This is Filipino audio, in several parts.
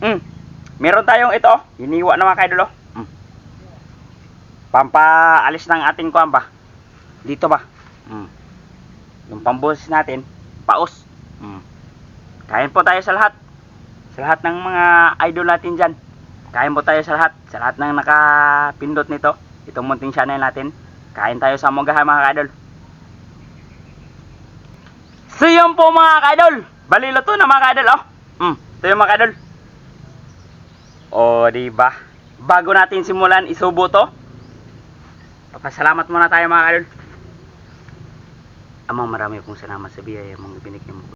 Mm. Meron tayong ito, hiniwa na mga kaidol. oh. Mm. Pampaalis ng ating kuan ba? Dito ba? Mm. Yung pambuhos natin, paus. Mm. Kain po tayo sa lahat. Sa lahat ng mga idol natin dyan. Kain po tayo sa lahat. Sa lahat ng nakapindot nito. Itong munting channel natin. Kain tayo sa mugahan mga kaidol. So yun po mga kaidol. Balilo to na mga kaidol. Oh. Mm. Ito yung mga kaidol. O, di ba? Bago natin simulan isubo to, papasalamat muna tayo mga kaidol. Amang marami akong salamat sa biyaya mong binigyan mo.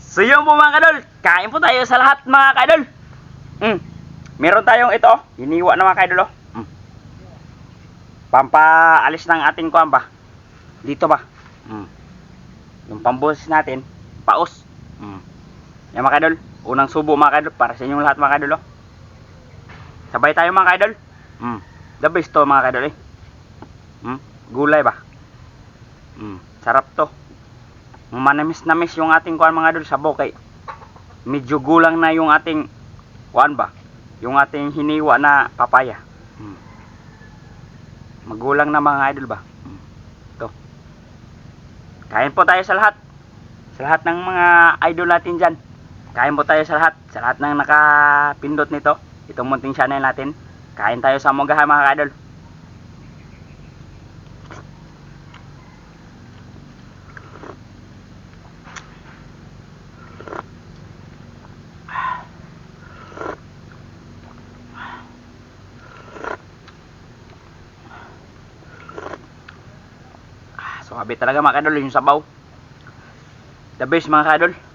So yun po mga kadol, kain po tayo sa lahat mga kadol. Mm. Meron tayong ito, hiniwa na mga kadol. Oh. Mm. Pampaalis ng ating kuan ba? Dito ba? Mm. Yung pambuhos natin, paus. Mm. Yan mga kadol, unang subo mga kadol para sa inyong lahat mga kadol. Oh. Sabay tayo mga kadol. Mm. The best to mga kadol eh. Mm. Gulay ba? Mm. Sarap to manamis namis yung ating kuan mga idol sa bokay. Medyo gulang na yung ating kuan ba? Yung ating hiniwa na papaya. Hmm. Magulang na mga idol ba? To. Kain po tayo sa lahat. Sa lahat ng mga idol natin dyan. Kain po tayo sa lahat. Sa lahat ng nakapindot nito. Itong munting channel natin. Kain tayo sa mugahan mga idol. Suwabe talaga mga kadol yung sabaw. The best mga kadol.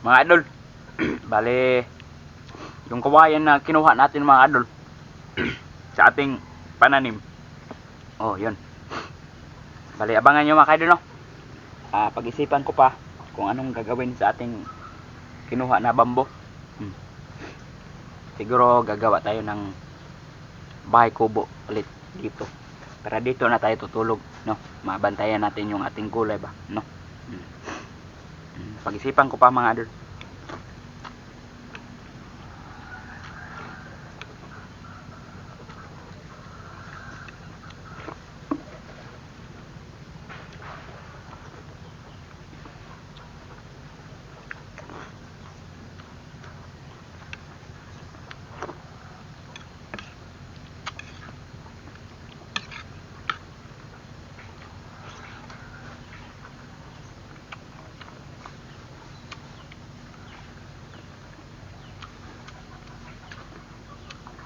Mga idol. Bale yung kawayan na kinuha natin mga idol sa ating pananim. Oh, yun. Bale abangan nyo mga idol no. Ah, pag-isipan ko pa kung anong gagawin sa ating kinuha na bambo. Hmm. Siguro gagawa tayo ng bahay kubo ulit dito. Para dito na tayo tutulog, no? Mabantayan natin yung ating gulay ba, no? Hmm. Pag-isipan ko pa mga idol.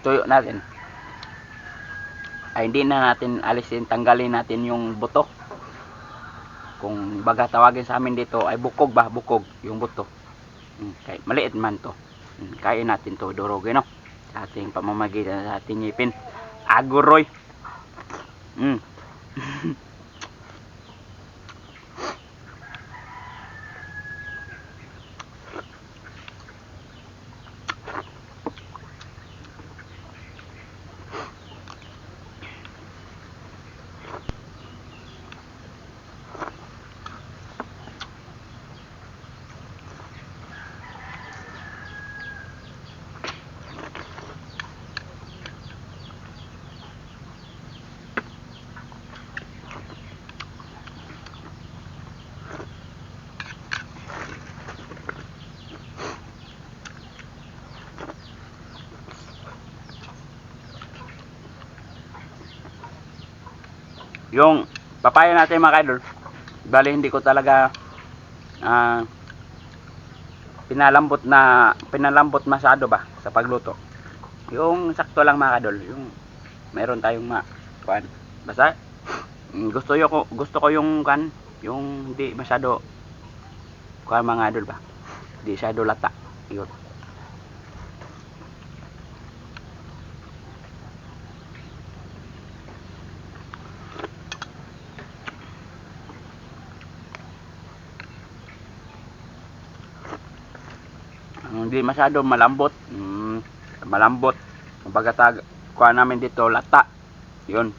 Tuyo natin. Ay hindi na natin alisin. Tanggalin natin yung buto kung baga tawagin sa amin dito ay bukog ba? Bukog yung buto Hmm, kay maliit man to. Hmm, kain natin to durugin no? Sa ating pamamagitan sa ating ngipin. Aguroy. Mm. Yung papaya natin mga idol, bali hindi ko talaga ah, pinalambot na pinalambot masyado ba sa pagluto. Yung sakto lang mga idol, yung meron tayong ma kuan. Basta mm, gusto ko gusto ko yung kan yung hindi masyado kuan mga idol ba. Hindi masyado lata. Yun. Hindi masyado malambot. Mm, malambot. Kumbaga tag kuha namin dito lata. Yun.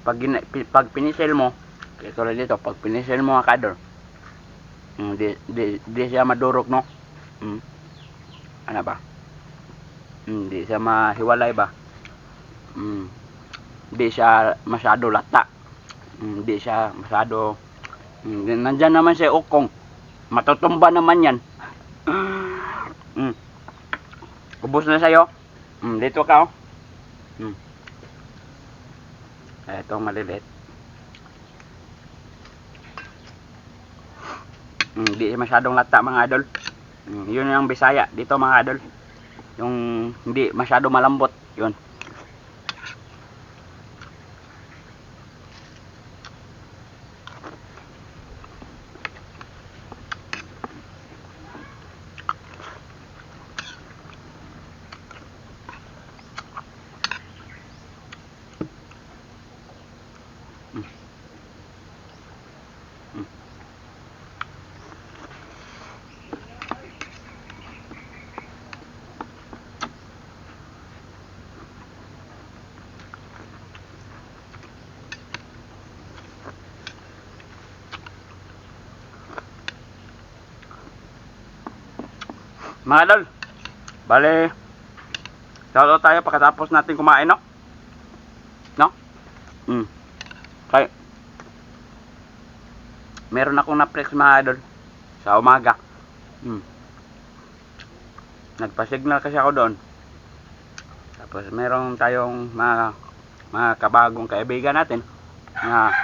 Pag, pag pinisil mo kaya tulad dito pag pinisil mo ang kador mm, di, di, di siya madurog no? Mm, ano ba? Mm, di siya mahiwalay ba? Mm, di siya masyado lata. Mm, di siya masyado Mm, Nandyan naman si Ukong. Matutumba naman yan. mm. Ubus na sa'yo. Mm, dito ka, oh. Mm. Ito, maliliit. Mm, di masyadong lata, mga idol. Mm, yun yung Bisaya. Dito, mga idol. Yung hindi masyado malambot. Yun. Mga idol, bale, shoutout tayo pagkatapos natin kumain, no? No? Mm. Kaya, meron akong na-flex mga idol sa umaga. Mm. Nagpa-signal kasi ako doon. Tapos meron tayong mga, mga kabagong kaibigan natin na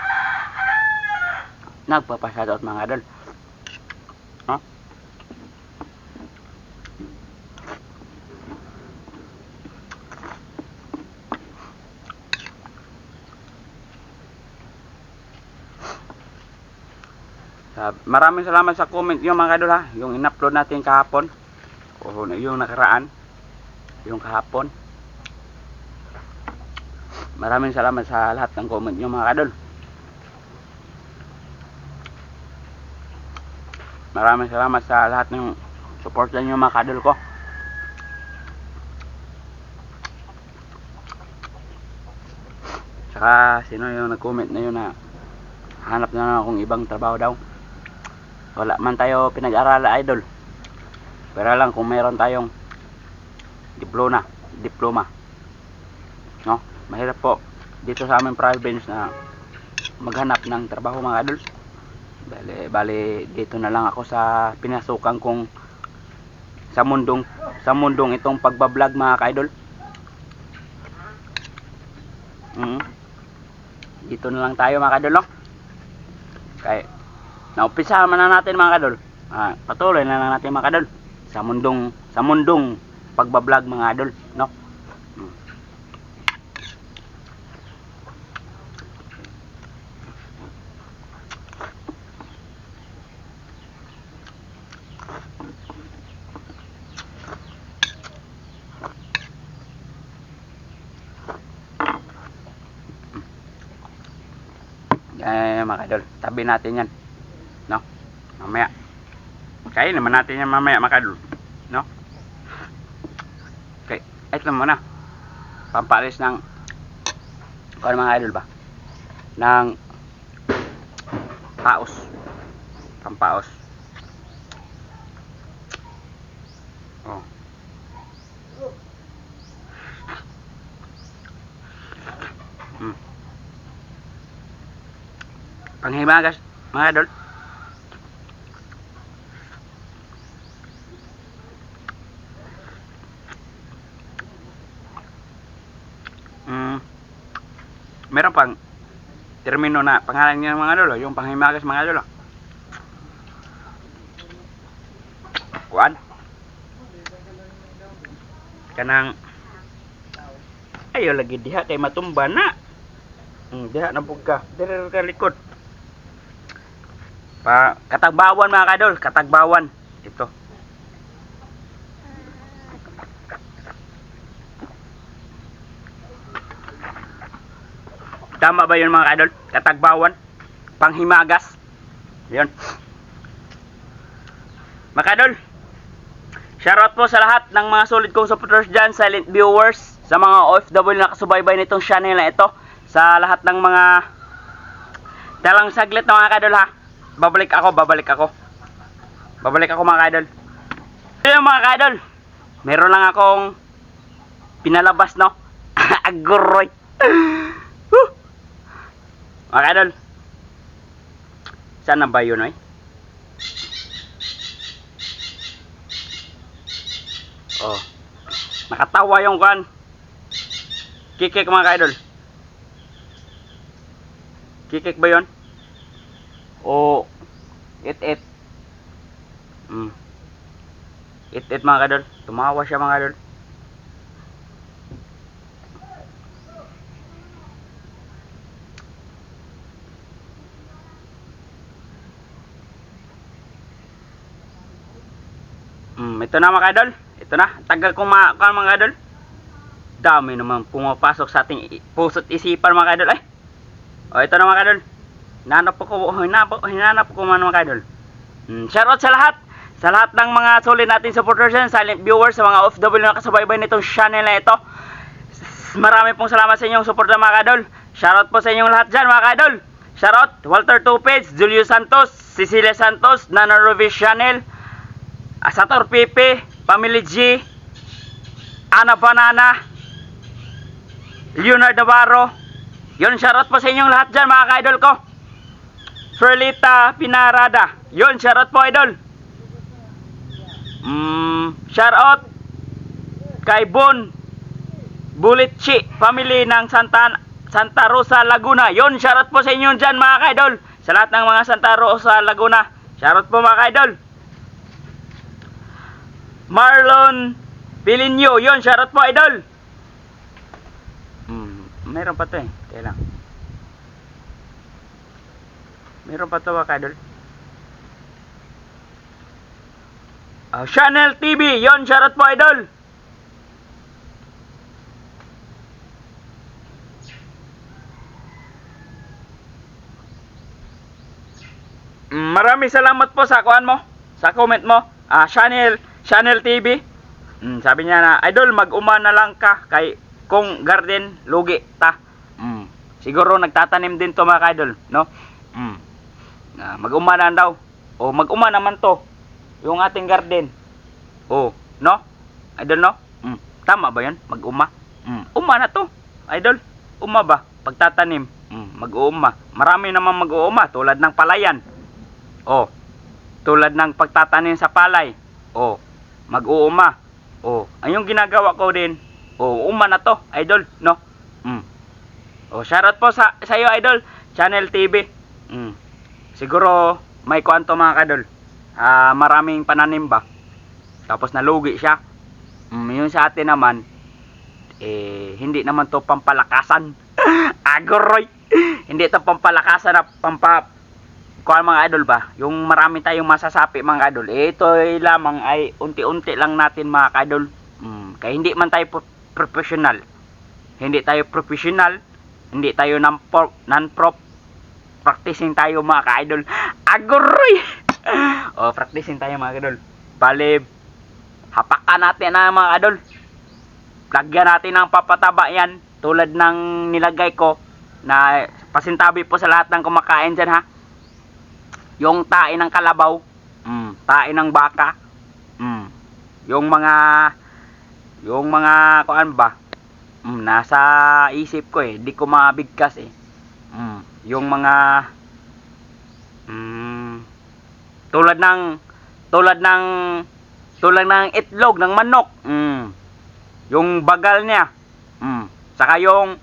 nagpapa-shoutout mga idol. Maraming salamat sa comment yung mga idol ha. Yung in-upload natin kahapon. O yung nakaraan. Yung kahapon. Maraming salamat sa lahat ng comment yung mga idol. Maraming salamat sa lahat ng support nyo mga kadol ko. Saka sino yung nag-comment na yun na hanap na akong ibang trabaho daw. Wala man tayo pinag-arala idol. Pero lang kung meron tayong diploma, diploma. No? Mahirap po dito sa aming province na maghanap ng trabaho mga idol. Bale, bale dito na lang ako sa pinasukan kong sa mundong sa mundong itong pagbablog mga ka-idol. Mm. Dito na lang tayo mga kadol, no? Kaya, naumpisa man na natin mga kadol. Ah, patuloy na lang natin mga kadol. Sa mundong, sa mundong pagbablog mga kadol, no? Eh, mga kadol, tabi natin yan. No? Mamaya. Kain naman natin yan mamaya, mga. No? Okay, ito muna. Pampalis ng kung ano mga idol ba? Ng paos. Pampaos. Oh. Hmm. Panghimagas, mga idol. Meron pang termino na pangalan niya mga idol, oh, yung panghimagas mga idol. oh. Kuan. Kanang ayo lagi diha kay matumba na. Hmm, diha na pug ka. Dire ka likod. Pa katagbawan mga kadol, katagbawan. Ito. Tama ba yun mga kadol? Katagbawan? Panghimagas? Yun. Mga kadol, shoutout po sa lahat ng mga solid kong supporters dyan, silent viewers, sa mga OFW na kasubaybay nitong channel na ito, sa lahat ng mga talang saglit na mga kadol ha. Babalik ako, babalik ako. Babalik ako mga kadol. Ayun mga kadol, meron lang akong pinalabas no. Aguroy. Mga kadol. Saan na ba yun, oy? Oh. Nakatawa yung kan. Kikik mga idol. Kikik ba yun? O it it. Mm. It it mga idol. Tumawa siya mga idol. Mm, ito na mga idol. Ito na. Tagal kong ma kan, mga idol. Dami naman pumapasok sa ating puso't isipan mga idol. Ay. O ito na mga idol. Hinanap ko, hinanap, hinanap ko man mga idol. Mm, shoutout sa lahat. Sa lahat ng mga solid natin supporters yan, silent viewers, sa mga OFW na kasabay-bay nitong channel na ito. Marami pong salamat sa inyong suporta mga idol. Shoutout po sa inyong lahat dyan mga idol. Shoutout Walter Tupez, Julio Santos, Cecilia Santos, Nana Ruiz Channel, Asator Pipe, Family G, Ana Banana, Leonard Navarro. Yun, shoutout po sa inyong lahat dyan mga ka-idol ko. Ferlita Pinarada. Yun, shoutout po idol. Mm, shoutout kay Bon Bulitchi, family ng Santa Santa Rosa Laguna. Yun, shoutout po sa inyo dyan mga ka-idol. Sa lahat ng mga Santa Rosa Laguna. Shoutout po mga ka-idol. Marlon Pilinyo. Yun, shoutout po, idol. Hmm, meron pa to eh. Kaya lang. Meron pa to, mga idol. Ah, Channel TV. Yun, shoutout po, idol. Mm, Maraming salamat po sa kuan mo, sa comment mo. Ah, channel, channel TV. Mm, sabi niya na, idol, mag-uma na lang ka kay kung garden lugi ta. Mm, siguro nagtatanim din to mga idol, no? Mm. Ah, mag-uma na daw. O mag-uma naman to. Yung ating garden. Oh, no? Idol, no? Mm, tama ba 'yan? Mag-uma. Mm, uma na to. Idol, uma ba? Pagtatanim. Mm, mag-uuma. Marami naman mag-uuma tulad ng palayan. Oh. Tulad ng pagtatanim sa palay. Oh. Mag-uuma. Oh. Ayong ginagawa ko din. Oh, uma na to, idol, no? Mm. Oh, shoutout po sa sa iyo, idol. Channel TV. Mm. Siguro may kwanto mga kadol. Ah, maraming pananim ba? Tapos nalugi siya. Mm, yun sa atin naman eh hindi naman to pampalakasan. Agoroy. hindi to pampalakasan na pampa kuan mga idol ba, yung marami tayong masasapi mga idol, eh, ito ay lamang ay unti-unti lang natin mga idol. Mm, kaya hindi man tayo pro- professional. Hindi tayo professional, hindi tayo non-pro, non-prop, practicing tayo mga ka-idol. Agoroy! o, practicing tayo mga idol. Bale, hapakan natin na mga idol. Lagyan natin ng papataba yan, tulad ng nilagay ko, na pasintabi po sa lahat ng kumakain dyan ha yung tae ng kalabaw, mm, tae ng baka, mm, yung mga yung mga kuan ba, mm, nasa isip ko eh, di ko mabigkas eh. Mm, yung mga mm, tulad ng tulad ng tulad ng itlog ng manok, mm, yung bagal niya, mm, saka yung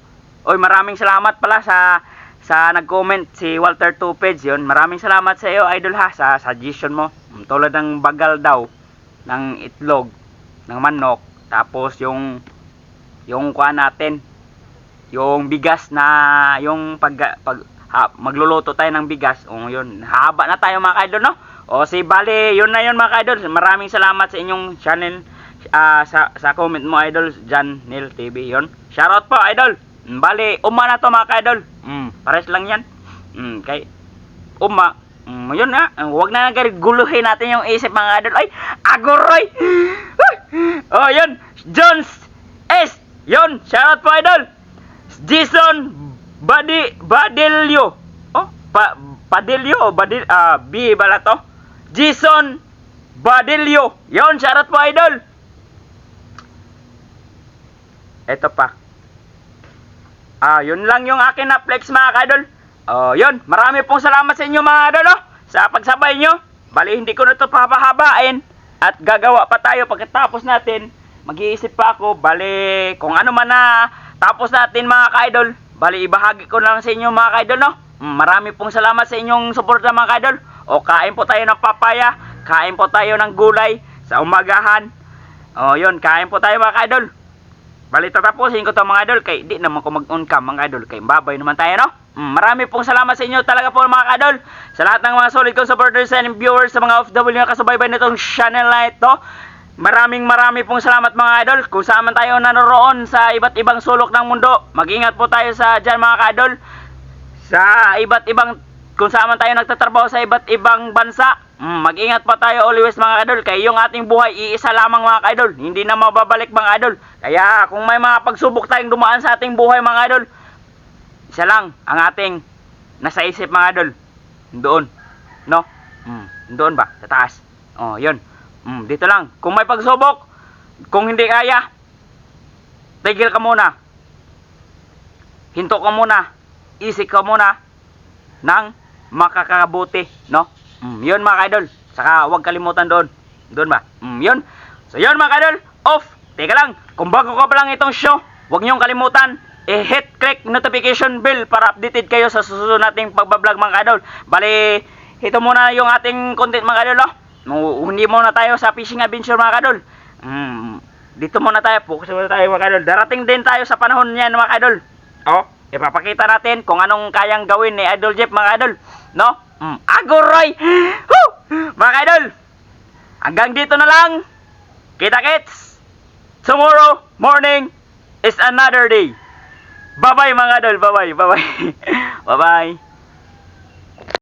Oy, maraming salamat pala sa sa nag-comment si Walter Tupeds yun. Maraming salamat sa iyo, idol ha, sa suggestion mo. Mm, Tulad ng bagal daw ng itlog ng manok tapos yung yung kuha natin yung bigas na yung pag, pag ha, magluluto tayo ng bigas o yun haba na tayo mga idol no o si bali yun na yun mga idol maraming salamat sa inyong channel ah, sa sa comment mo idol John Neil TV yun shoutout po idol bali uma na to mga idol mm, pares lang yan mm, kay uma mm, yun na huwag na nang guluhin natin yung isip mga idol ay agoroy oh yun Jones S yun shoutout po idol Jason Badi Badilio. Oh, pa Padilio o Badil ah B bala to. Jason Badilio. Yon, shoutout po idol. Ito pa. Ah, yun lang yung akin na flex mga idol. Oh, yun. Marami pong salamat sa inyo mga idol oh, sa pagsabay nyo. Bali, hindi ko na to papahabain at gagawa pa tayo pagkatapos natin. Mag-iisip pa ako, bali, kung ano man na tapos natin mga ka-idol. Bali, ibahagi ko na lang sa inyo mga ka-idol, no? Mm, Marami pong salamat sa inyong suporta mga ka-idol. O, kain po tayo ng papaya, kain po tayo ng gulay sa umagahan. O, yun, kain po tayo mga ka-idol. Bali, tatapusin ko to mga idol kay di naman ko mag-on cam mga idol kay babay naman tayo no. Mm, marami pong salamat sa inyo talaga po mga idol. Sa lahat ng mga solid kong supporters and viewers sa mga OFW na kasubaybay nitong channel na ito. Maraming marami pong salamat mga idol. Kung saan man tayo nanoroon sa iba't ibang sulok ng mundo. Mag-ingat po tayo sa dyan mga idol. Sa iba't ibang kung saan man tayo nagtatrabaho sa iba't ibang bansa. Mm, mag-ingat pa tayo always mga idol. Kaya yung ating buhay iisa lamang mga idol. Hindi na mababalik mga idol. Kaya kung may mga pagsubok tayong dumaan sa ating buhay mga idol. Isa lang ang ating nasa isip mga idol. Doon. No? Mm, doon ba? Sa taas. Oh, yun. Mm, dito lang. Kung may pagsubok, kung hindi kaya, tigil ka muna. Hinto ka muna. Isik ka muna ng makakabuti, no? Mm, yun mga idol. Saka huwag kalimutan doon. Doon ba? Mm, yun. So yun mga idol, off. Teka lang, kung bago ka pa lang itong show, huwag niyong kalimutan, i-hit click notification bell para updated kayo sa susunod nating pagbablog mga idol. Bali, ito muna yung ating content mga idol, no? Mu- Hindi muna tayo sa fishing adventure mga idol. Mm, dito muna tayo, focus muna tayo mga idol. Darating din tayo sa panahon niyan mga idol. Oh, ipapakita natin kung anong kayang gawin ni Idol Jeff mga idol. No? Mm, Agoroy! Woo! Mga idol, hanggang dito na lang. Kita-kits! Tomorrow morning is another day. Bye-bye mga idol. Bye-bye. Bye-bye. Bye-bye.